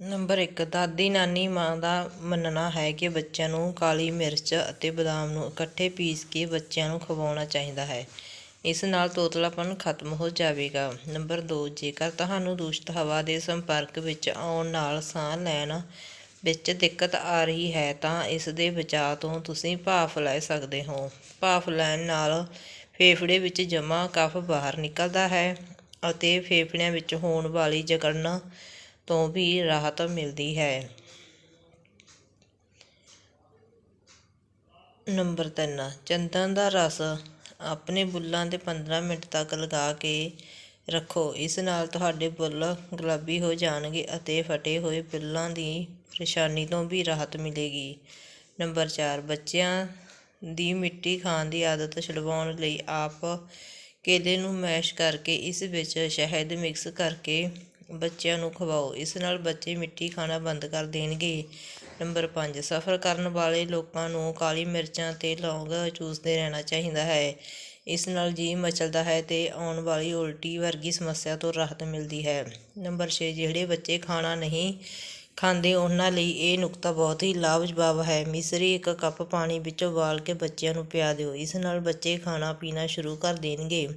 Number ਇੱਕ, ਦਾਦੀ ਨਾਨੀ ਮਾਂ ਦਾ ਮੰਨਣਾ ਹੈ ਕਿ ਬੱਚਿਆਂ ਨੂੰ ਕਾਲੀ ਮਿਰਚ ਅਤੇ ਬਦਾਮ ਨੂੰ ਇਕੱਠੇ ਪੀਸ ਕੇ ਬੱਚਿਆਂ ਨੂੰ ਖਵਾਉਣਾ ਚਾਹੀਦਾ ਹੈ। ਇਸ ਨਾਲ ਤੋਤਲਾਪਨ ਖਤਮ ਹੋ ਜਾਵੇਗਾ। ਨੰਬਰ 2 ਜੇਕਰ ਤੁਹਾਨੂੰ ਦੂਸ਼ਿਤ ਹਵਾ ਦੇ ਸੰਪਰਕ ਵਿੱਚ ਆਉਣ ਨਾਲ ਸਾਹ ਲੈਣ ਵਿੱਚ ਦਿੱਕਤ ਆ ਰਹੀ ਹੈ, ਤਾਂ ਇਸ ਦੇ ਬਚਾਅ ਤੋਂ ਤੁਸੀਂ ਭਾਫ਼ ਲੈ ਸਕਦੇ ਹੋ। ਭਾਫ਼ ਲੈਣ ਨਾਲ ਫੇਫੜੇ ਵਿੱਚ ਜਮ੍ਹਾਂ ਕਫ਼ ਬਾਹਰ ਨਿਕਲਦਾ ਹੈ ਅਤੇ ਫੇਫੜਿਆਂ ਵਿੱਚ ਹੋਣ ਵਾਲੀ ਜਕੜਨ ਤੋਂ ਵੀ ਰਾਹਤ ਮਿਲਦੀ ਹੈ। ਨੰਬਰ 3 ਚੰਦਨ ਦਾ ਰਸ ਆਪਣੇ ਬੁੱਲਾਂ ਤੇ 15 ਮਿੰਟ ਤੱਕ ਲਗਾ ਕੇ ਰੱਖੋ। ਇਸ ਨਾਲ ਤੁਹਾਡੇ ਬੁੱਲ ਗੁਲਾਬੀ ਹੋ ਜਾਣਗੇ ਅਤੇ ਫਟੇ ਹੋਏ ਬੁੱਲਾਂ ਦੀ ਪਰੇਸ਼ਾਨੀ ਤੋਂ ਵੀ ਰਾਹਤ ਮਿਲੇਗੀ। ਨੰਬਰ 4 ਬੱਚਿਆਂ ਦੀ ਮਿੱਟੀ ਖਾਣ ਦੀ ਆਦਤ ਛੁਡਵਾਉਣ ਲਈ ਆਪ ਕੇਲੇ ਨੂੰ ਮੈਸ਼ ਕਰਕੇ ਇਸ ਵਿੱਚ ਸ਼ਹਿਦ ਮਿਕਸ ਕਰਕੇ ਬੱਚਿਆਂ ਨੂੰ ਖਵਾਓ। ਇਸ ਨਾਲ ਬੱਚੇ ਮਿੱਟੀ ਖਾਣਾ ਬੰਦ ਕਰ ਦੇਣਗੇ। ਨੰਬਰ ਪੰਜ, ਸਫ਼ਰ ਕਰਨ ਵਾਲੇ ਲੋਕਾਂ ਨੂੰ ਕਾਲੀ ਮਿਰਚਾਂ ਅਤੇ ਲੌਂਗ ਚੂਸਦੇ ਰਹਿਣਾ ਚਾਹੀਦਾ ਹੈ। ਇਸ ਨਾਲ ਜੀਭ ਮਚਲਦਾ ਹੈ ਅਤੇ ਆਉਣ ਵਾਲੀ ਉਲਟੀ ਵਰਗੀ ਸਮੱਸਿਆ ਤੋਂ ਰਾਹਤ ਮਿਲਦੀ ਹੈ। ਨੰਬਰ 6 ਜਿਹੜੇ ਬੱਚੇ ਖਾਣਾ ਨਹੀਂ ਖਾਂਦੇ, ਉਹਨਾਂ ਲਈ ਇਹ ਨੁਕਤਾ ਬਹੁਤ ਹੀ ਲਾਭਜਨਕ ਹੈ। ਮਿਸਰੀ ਇੱਕ ਕੱਪ ਪਾਣੀ ਵਿੱਚ ਉਬਾਲ ਕੇ ਬੱਚਿਆਂ ਨੂੰ ਪਿਆ ਦਿਓ। ਇਸ ਨਾਲ ਬੱਚੇ ਖਾਣਾ ਪੀਣਾ ਸ਼ੁਰੂ ਕਰ ਦੇਣਗੇ।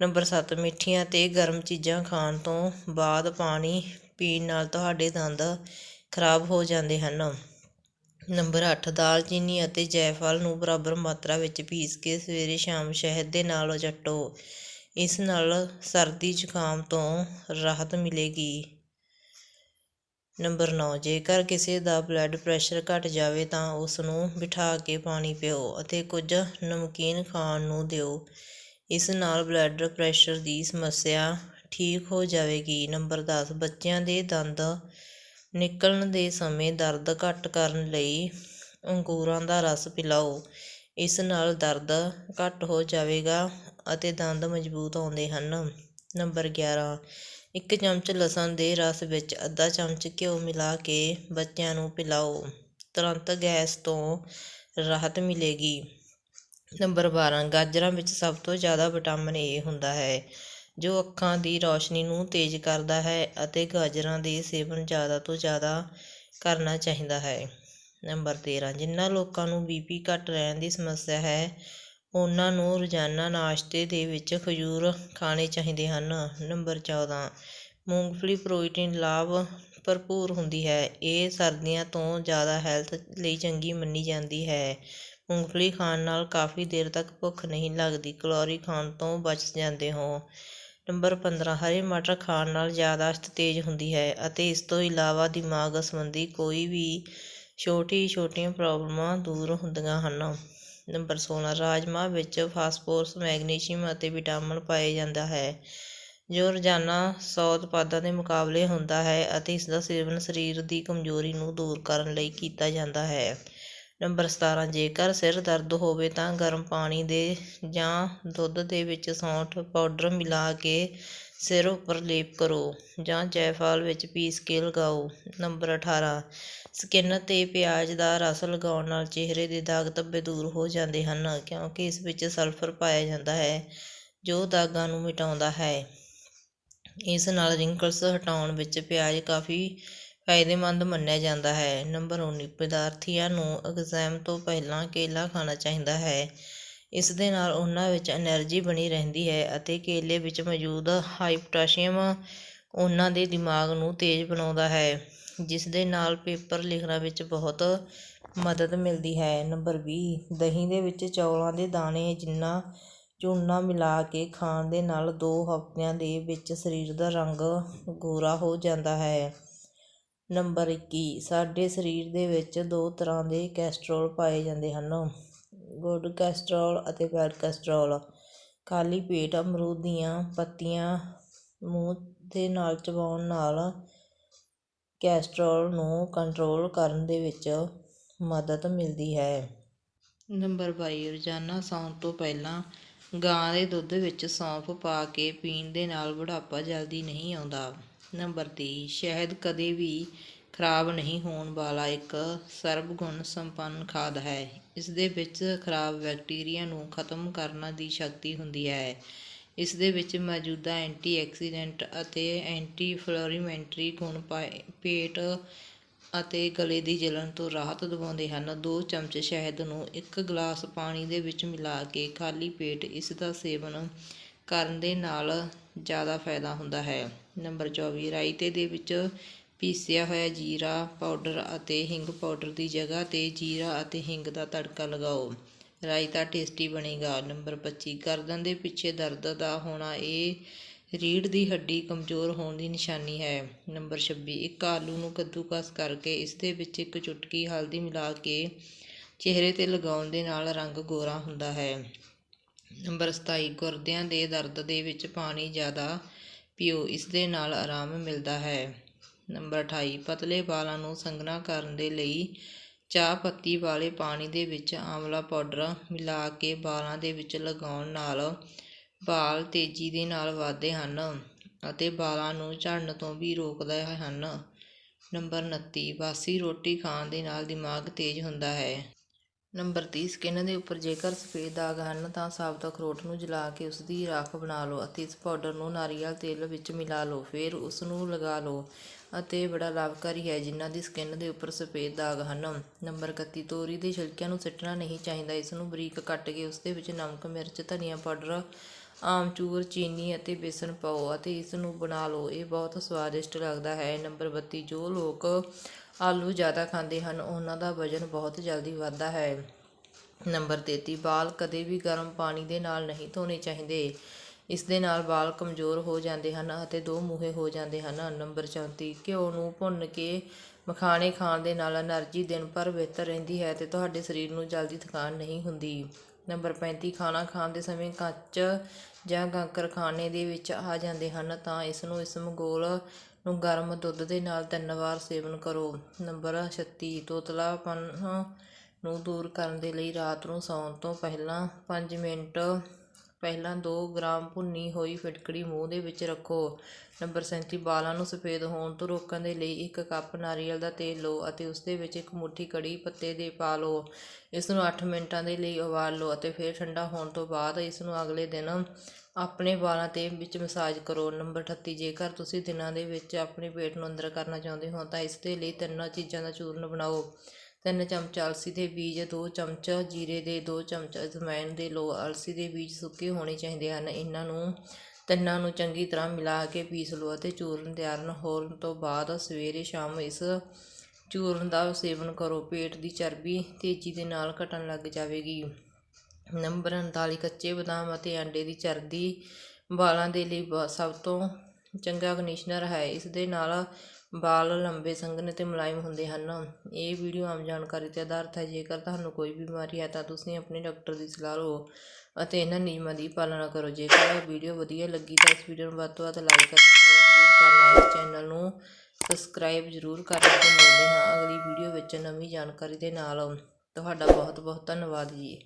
ਨੰਬਰ 7 ਮਿੱਠੀਆਂ ਅਤੇ ਗਰਮ ਚੀਜ਼ਾਂ ਖਾਣ ਤੋਂ ਬਾਅਦ ਪਾਣੀ ਪੀਣ ਨਾਲ ਤੁਹਾਡੇ ਦੰਦ ਖਰਾਬ ਹੋ ਜਾਂਦੇ ਹਨ। ਨੰਬਰ 8 ਦਾਲਚੀਨੀ ਅਤੇ ਜੈਫਲ ਨੂੰ ਬਰਾਬਰ ਮਾਤਰਾ ਵਿੱਚ ਪੀਸ ਕੇ ਸਵੇਰੇ ਸ਼ਾਮ ਸ਼ਹਿਦ ਦੇ ਨਾਲ ਚੱਟੋ ਇਸ ਨਾਲ ਸਰਦੀ ਜ਼ੁਕਾਮ ਤੋਂ ਰਾਹਤ ਮਿਲੇਗੀ। ਨੰਬਰ 9 ਜੇਕਰ ਕਿਸੇ ਦਾ ਬਲੱਡ ਪ੍ਰੈਸ਼ਰ ਘਟ ਜਾਵੇ ਤਾਂ ਉਸ ਨੂੰ ਬਿਠਾ ਕੇ ਪਾਣੀ ਪਿਓ ਅਤੇ ਕੁਝ ਨਮਕੀਨ ਖਾਣ ਨੂੰ ਦਿਓ। ਇਸ ਨਾਲ ਬਲੱਡ ਪ੍ਰੈਸ਼ਰ ਦੀ ਸਮੱਸਿਆ ਠੀਕ ਹੋ ਜਾਵੇਗੀ। ਨੰਬਰ ਦਸ, ਬੱਚਿਆਂ ਦੇ ਦੰਦ ਨਿਕਲਣ ਦੇ ਸਮੇਂ ਦਰਦ ਘੱਟ ਕਰਨ ਲਈ ਅੰਗੂਰਾਂ ਦਾ ਰਸ ਪਿਲਾਓ। ਇਸ ਨਾਲ ਦਰਦ ਘੱਟ ਹੋ ਜਾਵੇਗਾ ਅਤੇ ਦੰਦ ਮਜ਼ਬੂਤ ਆਉਂਦੇ ਹਨ। ਨੰਬਰ 11 ਇੱਕ ਚਮਚ ਲਸਣ ਦੇ ਰਸ ਵਿੱਚ ਅੱਧਾ ਚਮਚ ਘਿਓ ਮਿਲਾ ਕੇ ਬੱਚਿਆਂ ਨੂੰ ਪਿਲਾਓ। ਤੁਰੰਤ ਗੈਸ ਤੋਂ ਰਾਹਤ ਮਿਲੇਗੀ। ਨੰਬਰ 12 ਗਾਜਰਾਂ ਵਿੱਚ ਸਭ ਤੋਂ ਜ਼ਿਆਦਾ ਵਿਟਾਮਿਨ ਏ ਹੁੰਦਾ ਹੈ, ਜੋ ਅੱਖਾਂ ਦੀ ਰੌਸ਼ਨੀ ਨੂੰ ਤੇਜ਼ ਕਰਦਾ ਹੈ ਅਤੇ ਗਾਜਰਾਂ ਦੇ ਸੇਵਨ ਜ਼ਿਆਦਾ ਤੋਂ ਜ਼ਿਆਦਾ ਕਰਨਾ ਚਾਹੀਦਾ ਹੈ। ਨੰਬਰ 13 ਜਿਨ੍ਹਾਂ ਲੋਕਾਂ ਨੂੰ ਬੀ ਪੀ ਘੱਟ ਰਹਿਣ ਦੀ ਸਮੱਸਿਆ ਹੈ, ਉਹਨਾਂ ਨੂੰ ਰੋਜ਼ਾਨਾ ਨਾਸ਼ਤੇ ਦੇ ਵਿੱਚ ਖਜੂਰ ਖਾਣੇ ਚਾਹੀਦੇ ਹਨ। ਨੰਬਰ 14 ਮੂੰਗਫਲੀ ਪ੍ਰੋਟੀਨ ਲਾਭ ਭਰਪੂਰ ਹੁੰਦੀ ਹੈ, ਇਹ ਸਰਦੀਆਂ ਤੋਂ ਜ਼ਿਆਦਾ ਹੈਲਥ ਲਈ ਚੰਗੀ ਮੰਨੀ ਜਾਂਦੀ ਹੈ। ਮੂੰਗਫਲੀ ਖਾਣ ਨਾਲ ਕਾਫੀ ਦੇਰ ਤੱਕ ਭੁੱਖ ਨਹੀਂ ਲੱਗਦੀ, ਕਲੋਰੀ ਖਾਣ ਤੋਂ ਬਚ ਜਾਂਦੇ ਹੋ। ਨੰਬਰ 15 ਹਰੇ ਮਟਰ ਖਾਣ ਨਾਲ ਯਾਦਾਸ਼ਤ ਤੇਜ਼ ਹੁੰਦੀ ਹੈ ਅਤੇ ਇਸ ਤੋਂ ਇਲਾਵਾ ਦਿਮਾਗ ਸੰਬੰਧੀ ਕੋਈ ਵੀ ਛੋਟੀ ਛੋਟੀਆਂ ਪ੍ਰੋਬਲਮਾਂ ਦੂਰ ਹੁੰਦੀਆਂ ਹਨ। ਨੰਬਰ ਸੋਲ੍ਹਾਂ ਰਾਜਮਾਂਹ ਵਿੱਚ ਫਾਸਫੋਰਸ, ਮੈਗਨੀਸ਼ੀਅਮ ਅਤੇ ਵਿਟਾਮਿਨ ਪਾਇਆ ਜਾਂਦਾ ਹੈ, ਜੋ ਰੋਜ਼ਾਨਾ ਸੌ ਉਤਪਾਦਾਂ ਦੇ ਮੁਕਾਬਲੇ ਹੁੰਦਾ ਹੈ ਅਤੇ ਇਸ ਦਾ ਸੇਵਨ ਸਰੀਰ ਦੀ ਕਮਜ਼ੋਰੀ ਨੂੰ ਦੂਰ ਕਰਨ ਲਈ ਕੀਤਾ ਜਾਂਦਾ ਹੈ। ਨੰਬਰ 17 ਜੇਕਰ ਸਿਰ ਦਰਦ ਹੋਵੇ ਤਾਂ ਗਰਮ ਪਾਣੀ ਦੇ ਜਾਂ ਦੁੱਧ ਦੇ ਵਿੱਚ ਸੌਂਠ ਪਾਊਡਰ ਮਿਲਾ ਕੇ ਸਿਰ ਉੱਪਰ ਲੇਪ ਕਰੋ ਜਾਂ ਜੈਫਲ ਵਿੱਚ ਪੀਸ ਕੇ ਲਗਾਓ। ਨੰਬਰ 18 ਸਕਿਨ ਤੇ ਪਿਆਜ਼ ਦਾ ਰਸ ਲਗਾਉਣ ਨਾਲ ਚਿਹਰੇ ਦੇ ਦਾਗ ਧੱਬੇ ਦੂਰ ਹੋ ਜਾਂਦੇ ਹਨ ਕਿਉਂਕਿ ਇਸ ਵਿੱਚ ਸਲਫਰ ਪਾਇਆ ਜਾਂਦਾ ਹੈ ਜੋ ਦਾਗਾਂ ਨੂੰ ਮਿਟਾਉਂਦਾ ਹੈ। ਇਸ ਨਾਲ ਰਿੰਕਲਸ ਹਟਾਉਣ ਵਿੱਚ ਪਿਆਜ਼ ਕਾਫੀ ਫਾਇਦੇਮੰਦ ਮੰਨਿਆ ਜਾਂਦਾ ਹੈ। ਨੰਬਰ ਉੱਨੀ ਵਿਦਿਆਰਥੀਆਂ ਨੂੰ ਇਗਜ਼ਾਮ ਤੋਂ ਪਹਿਲਾਂ ਕੇਲਾ ਖਾਣਾ ਚਾਹੀਦਾ ਹੈ। ਇਸ ਦੇ ਨਾਲ ਉਹਨਾਂ ਵਿੱਚ ਐਨਰਜੀ ਬਣੀ ਰਹਿੰਦੀ ਹੈ ਅਤੇ ਕੇਲੇ ਵਿੱਚ ਮੌਜੂਦ ਹਾਈ ਪੋਟਾਸ਼ੀਅਮ ਉਹਨਾਂ ਦੇ ਦਿਮਾਗ ਨੂੰ ਤੇਜ਼ ਬਣਾਉਂਦਾ ਹੈ, ਜਿਸ ਦੇ ਨਾਲ ਪੇਪਰ ਲਿਖਣ ਵਿੱਚ ਬਹੁਤ ਮਦਦ ਮਿਲਦੀ ਹੈ। ਨੰਬਰ ਵੀਹ, ਦਹੀਂ ਦੇ ਵਿੱਚ ਚੌਲਾਂ ਦੇ ਦਾਣੇ ਜਿੰਨਾ ਚੂਨਾ ਮਿਲਾ ਕੇ ਖਾਣ ਦੇ ਨਾਲ ਦੋ ਹਫ਼ਤਿਆਂ ਦੇ ਵਿੱਚ ਸਰੀਰ ਦਾ ਰੰਗ ਗੋਰਾ ਹੋ ਜਾਂਦਾ ਹੈ। ਨੰਬਰ 21 ਸਾਡੇ ਸਰੀਰ ਦੇ ਵਿੱਚ ਦੋ ਤਰ੍ਹਾਂ ਦੇ ਕੈਸਟਰੋਲ ਪਾਏ ਜਾਂਦੇ ਹਨ। ਗੁੱਡ ਕੈਸਟਰੋਲ ਅਤੇ ਬੈਡ ਕੈਸਟਰੋਲ ਖਾਲੀ ਪੇਟ ਅਮਰੂਦ ਦੀਆਂ ਪੱਤੀਆਂ ਮੂੰਹ ਦੇ ਨਾਲ ਚਬਾਉਣ ਨਾਲ ਕੈਸਟਰੋਲ ਨੂੰ ਕੰਟਰੋਲ ਕਰਨ ਦੇ ਵਿੱਚ ਮਦਦ ਮਿਲਦੀ ਹੈ। ਨੰਬਰ ਬਾਈ, ਰੋਜ਼ਾਨਾ ਸੌਣ ਤੋਂ ਪਹਿਲਾਂ ਗਾਂ ਦੇ ਦੁੱਧ ਵਿੱਚ ਸੌਂਫ ਪਾ ਕੇ ਪੀਣ ਦੇ ਨਾਲ ਬੁਢਾਪਾ ਜਲਦੀ ਨਹੀਂ ਆਉਂਦਾ। ਨੰਬਰ 23 ਸ਼ਹਿਦ ਕਦੇ ਵੀ ਖਰਾਬ ਨਹੀਂ ਹੋਣ ਵਾਲਾ ਇੱਕ ਸਰਬਗੁਣ ਸੰਪੰਨ ਖਾਦ ਹੈ। ਇਸ ਦੇ ਵਿੱਚ ਖਰਾਬ ਬੈਕਟੀਰੀਆ ਨੂੰ ਖਤਮ ਕਰਨ ਦੀ ਸ਼ਕਤੀ ਹੁੰਦੀ ਹੈ। ਇਸ ਦੇ ਵਿੱਚ ਮੌਜੂਦਾ ਐਂਟੀਆਕਸੀਡੈਂਟ ਅਤੇ ਐਂਟੀਫਲੋਰੀਮੈਂਟਰੀ ਗੁਣ ਪਾਏ ਪੇਟ ਅਤੇ ਗਲੇ ਦੀ ਜਲਨ ਤੋਂ ਰਾਹਤ ਦਿਵਾਉਂਦੇ ਹਨ। 2 ਚਮਚ ਸ਼ਹਿਦ ਨੂੰ ਇੱਕ ਗਲਾਸ ਪਾਣੀ ਦੇ ਵਿੱਚ ਮਿਲਾ ਕੇ ਖਾਲੀ ਪੇਟ ਇਸ ਦਾ ਸੇਵਨ ਕਰਨ ਦੇ ਨਾਲ ਜ਼ਿਆਦਾ ਫਾਇਦਾ ਹੁੰਦਾ ਹੈ। ਨੰਬਰ 24 ਰਾਇਤੇ ਦੇ ਵਿੱਚ ਪੀਸਿਆ ਹੋਇਆ ਜੀਰਾ ਪਾਊਡਰ ਅਤੇ ਹਿੰਗ ਪਾਊਡਰ ਦੀ ਜਗ੍ਹਾ ਤੇ ਜੀਰਾ ਅਤੇ ਹਿੰਗ ਦਾ ਤੜਕਾ ਲਗਾਓ। ਰਾਇਤਾ ਟੇਸਟੀ ਬਣੇਗਾ। ਨੰਬਰ 25 ਗਰਦਨ ਦੇ ਪਿੱਛੇ ਦਰਦ ਦਾ ਹੋਣਾ, ਇਹ ਰੀੜ੍ਹ ਦੀ ਹੱਡੀ ਕਮਜ਼ੋਰ ਹੋਣ ਦੀ ਨਿਸ਼ਾਨੀ ਹੈ। ਨੰਬਰ 26 ਇੱਕ ਆਲੂ ਨੂੰ ਕੱਦੂਕਸ ਕਰਕੇ ਇਸ ਦੇ ਵਿੱਚ ਇੱਕ ਚੁਟਕੀ ਹਲਦੀ ਮਿਲਾ ਕੇ ਚਿਹਰੇ ਤੇ ਲਗਾਉਣ ਦੇ ਨਾਲ ਰੰਗ ਗੋਰਾ ਹੁੰਦਾ ਹੈ। ਨੰਬਰ 27 ਗੁਰਦਿਆਂ ਦੇ ਦਰਦ ਦੇ ਵਿੱਚ ਪਾਣੀ ਜ਼ਿਆਦਾ ਪੀਓ, ਇਸ ਦੇ ਨਾਲ ਆਰਾਮ ਮਿਲਦਾ ਹੈ। ਨੰਬਰ 28 ਪਤਲੇ ਵਾਲਾਂ ਨੂੰ ਸੰਘਣਾ ਕਰਨ ਦੇ ਲਈ ਚਾਹ ਪੱਤੀ ਵਾਲੇ ਪਾਣੀ ਦੇ ਵਿੱਚ ਆਂਵਲਾ ਪਾਊਡਰ ਮਿਲਾ ਕੇ ਵਾਲਾਂ ਦੇ ਵਿੱਚ ਲਗਾਉਣ ਨਾਲ ਵਾਲ ਤੇਜ਼ੀ ਦੇ ਨਾਲ ਵਧਦੇ ਹਨ ਅਤੇ ਵਾਲਾਂ ਨੂੰ ਝੜਨ ਤੋਂ ਵੀ ਰੋਕਦੇ ਹਨ। ਨੰਬਰ 29 ਬਾਸੀ ਰੋਟੀ ਖਾਣ ਦੇ ਨਾਲ ਦਿਮਾਗ ਤੇਜ਼ ਹੁੰਦਾ ਹੈ। ਨੰਬਰ 30 ਸਕਿਨ ਦੇ ਉੱਪਰ ਜੇਕਰ ਸਫੇਦ ਦਾਗ ਹਨ ਤਾਂ ਸਾਬਤ ਅਖਰੋਟ ਨੂੰ ਜਲਾ ਕੇ ਉਸ ਦੀ ਰਾਖ ਬਣਾ ਲਓ ਅਤੇ ਇਸ ਪਾਊਡਰ ਨੂੰ ਨਾਰੀਅਲ ਤੇਲ ਵਿੱਚ ਮਿਲਾ ਲਓ, ਫਿਰ ਉਸ ਨੂੰ ਲਗਾ ਲਓ ਅਤੇ ਬੜਾ ਲਾਭਕਾਰੀ ਹੈ ਜਿਨ੍ਹਾਂ ਦੀ ਸਕਿਨ ਦੇ ਉੱਪਰ ਸਫੇਦ ਦਾਗ ਹਨ। ਨੰਬਰ 31 ਤੋਰੀ ਦੇ ਛਿਲਕਿਆਂ ਨੂੰ ਸਿੱਟਣਾ ਨਹੀਂ ਚਾਹੀਦਾ। ਇਸ ਨੂੰ ਬਰੀਕ ਕੱਟ ਕੇ ਉਸ ਦੇ ਵਿੱਚ ਨਮਕ, ਮਿਰਚ, ਧਨੀਆ ਪਾਊਡਰ ਆਮਚੂਰ ਚੀਨੀ ਅਤੇ ਬੇਸਨ ਪਾਓ ਅਤੇ ਇਸ ਨੂੰ ਬਣਾ ਲਓ। ਇਹ ਬਹੁਤ ਸਵਾਦਿਸ਼ਟ ਲੱਗਦਾ ਹੈ। ਨੰਬਰ 32 ਜੋ ਲੋਕ ਆਲੂ ਜ਼ਿਆਦਾ ਖਾਂਦੇ ਹਨ, ਉਹਨਾਂ ਦਾ ਵਜ਼ਨ ਬਹੁਤ ਜਲਦੀ ਵੱਧਦਾ ਹੈ। ਨੰਬਰ 33 ਵਾਲ ਕਦੇ ਵੀ ਗਰਮ ਪਾਣੀ ਦੇ ਨਾਲ ਨਹੀਂ ਧੋਣੇ ਚਾਹੀਦੇ। ਇਸ ਦੇ ਨਾਲ ਵਾਲ ਕਮਜ਼ੋਰ ਹੋ ਜਾਂਦੇ ਹਨ ਅਤੇ ਦੋ ਮੂਹੇ ਹੋ ਜਾਂਦੇ ਹਨ। ਨੰਬਰ 34 ਘਿਓ ਨੂੰ ਭੁੰਨ ਕੇ ਮਖਾਣੇ ਖਾਣ ਦੇ ਨਾਲ એનર્ਜੀ ਦਿਨ ਭਰ ਬਿਹਤਰ ਰਹਿੰਦੀ ਹੈ ਤੇ ਤੁਹਾਡੇ ਸਰੀਰ ਨੂੰ ਜਲਦੀ ਥਕਾਨ ਨਹੀਂ ਹੁੰਦੀ। ਨੰਬਰ 35 ਖਾਣਾ ਖਾਣ ਦੇ ਸਮੇਂ ਕੱਚ ਜਾਂ ਕੰਕਰ ਖਾਣੇ ਦੇ ਵਿੱਚ ਆ ਜਾਂਦੇ ਹਨ ਤਾਂ ਇਸ ਨੂੰ ਇਸ ਮਗੋਲ ਨੂੰ ਗਰਮ ਦੁੱਧ ਦੇ ਨਾਲ ਤਿੰਨ ਵਾਰ ਸੇਵਨ ਕਰੋ। ਨੰਬਰ 36 ਤੋਤਲਾਪਨ ਨੂੰ ਦੂਰ ਕਰਨ ਦੇ ਲਈ ਰਾਤ ਨੂੰ ਸੌਣ ਤੋਂ ਪਹਿਲਾਂ ਪੰਜ ਮਿੰਟ ਪਹਿਲਾਂ ਦੋ ਗ੍ਰਾਮ ਭੁੰਨੀ ਹੋਈ ਫਿਟਕੜੀ ਮੂੰਹ ਦੇ ਵਿੱਚ ਰੱਖੋ। ਨੰਬਰ 37 ਵਾਲਾਂ ਨੂੰ ਸਫੇਦ ਹੋਣ ਤੋਂ ਰੋਕਣ ਦੇ ਲਈ ਇੱਕ ਕੱਪ ਨਾਰੀਅਲ ਦਾ ਤੇਲ ਲਓ ਅਤੇ ਉਸ ਦੇ ਵਿੱਚ ਇੱਕ ਮੁੱਠੀ ਕੜੀ ਪੱਤੇ ਦੇ ਪਾ ਲਓ। ਇਸ ਨੂੰ 8 ਮਿੰਟਾਂ ਦੇ ਲਈ ਉਬਾਲ ਲਓ ਅਤੇ ਫਿਰ ਠੰਡਾ ਹੋਣ ਤੋਂ ਬਾਅਦ ਇਸ ਨੂੰ ਅਗਲੇ ਦਿਨ ਆਪਣੇ ਵਾਲਾਂ ਤੇ ਵਿੱਚ ਮਸਾਜ ਕਰੋ। ਨੰਬਰ 38 ਜੇਕਰ ਤੁਸੀਂ ਦਿਨਾਂ ਦੇ ਵਿੱਚ ਆਪਣੇ ਪੇਟ ਨੂੰ ਅੰਦਰ ਕਰਨਾ ਚਾਹੁੰਦੇ ਹੋ ਤਾਂ ਇਸ ਦੇ ਲਈ ਤਿੰਨਾਂ ਚੀਜ਼ਾਂ ਦਾ ਚੂਰਨ ਬਣਾਓ। ਤਿੰਨ ਚਮਚ ਅਲਸੀ ਦੇ ਬੀਜ, ਦੋ ਚਮਚ ਜੀਰੇ ਦੇ, ਦੋ ਚਮਚ ਅਜਵਾਇਣ ਦੇ ਲੋ, ਅਲਸੀ ਦੇ ਬੀਜ ਸੁੱਕੇ ਹੋਣੇ ਚਾਹੀਦੇ ਹਨ। ਇਹਨਾਂ ਨੂੰ ਤਿੰਨਾਂ ਨੂੰ ਚੰਗੀ ਤਰ੍ਹਾਂ ਮਿਲਾ ਕੇ ਪੀਸ ਲਓ ਅਤੇ ਚੂਰਨ ਤਿਆਰ ਹੋਣ ਤੋਂ ਬਾਅਦ ਸਵੇਰੇ ਸ਼ਾਮ ਇਸ ਚੂਰਨ ਦਾ ਸੇਵਨ ਕਰੋ। ਪੇਟ ਦੀ ਚਰਬੀ ਤੇਜ਼ੀ ਦੇ ਨਾਲ ਘਟਣ ਲੱਗ ਜਾਵੇਗੀ। ਨੰਬਰ 39 ਕੱਚੇ ਬਦਾਮ ਅਤੇ ਅੰਡੇ ਦੀ ਚਰਬੀ ਵਾਲਾਂ ਦੇ ਲਈ ਬ- ਸਭ ਤੋਂ ਚੰਗਾ ਕੰਡੀਸ਼ਨਰ ਹੈ। ਇਸ ਦੇ ਨਾਲ ਵਾਲ ਲੰਬੇ ਸੰਘਣੇ ਅਤੇ ਮੁਲਾਇਮ ਹੁੰਦੇ ਹਨ। ਇਹ ਵੀਡੀਓ ਆਮ ਜਾਣਕਾਰੀ ਤੇ ਆਧਾਰਿਤ ਹੈ। ਜੇਕਰ ਤੁਹਾਨੂੰ ਕੋਈ ਬਿਮਾਰੀ ਹੈ ਤਾਂ ਤੁਸੀਂ ਆਪਣੇ ਡਾਕਟਰ ਦੀ ਸਲਾਹ ਲਓ ਅਤੇ ਇਹਨਾਂ ਨਿਯਮਾਂ ਦੀ ਪਾਲਣਾ ਕਰੋ। ਜੇਕਰ ਇਹ ਵੀਡੀਓ ਵਧੀਆ ਲੱਗੀ ਤਾਂ ਇਸ ਵੀਡੀਓ ਨੂੰ ਵੱਧ ਤੋਂ ਵੱਧ ਲਾਈਕ ਅਤੇ ਸ਼ੇਅਰ ਜ਼ਰੂਰ ਕਰਨਾ। ਇਸ ਚੈਨਲ ਨੂੰ ਸਬਸਕ੍ਰਾਈਬ ਜ਼ਰੂਰ ਕਰਨਾ। ਤੇ ਮਿਲਦੇ ਹਾਂ ਅਗਲੀ ਵੀਡੀਓ ਵਿੱਚ ਨਵੀਂ ਜਾਣਕਾਰੀ ਦੇ ਨਾਲ। ਤੁਹਾਡਾ ਬਹੁਤ ਬਹੁਤ ਧੰਨਵਾਦ ਜੀ।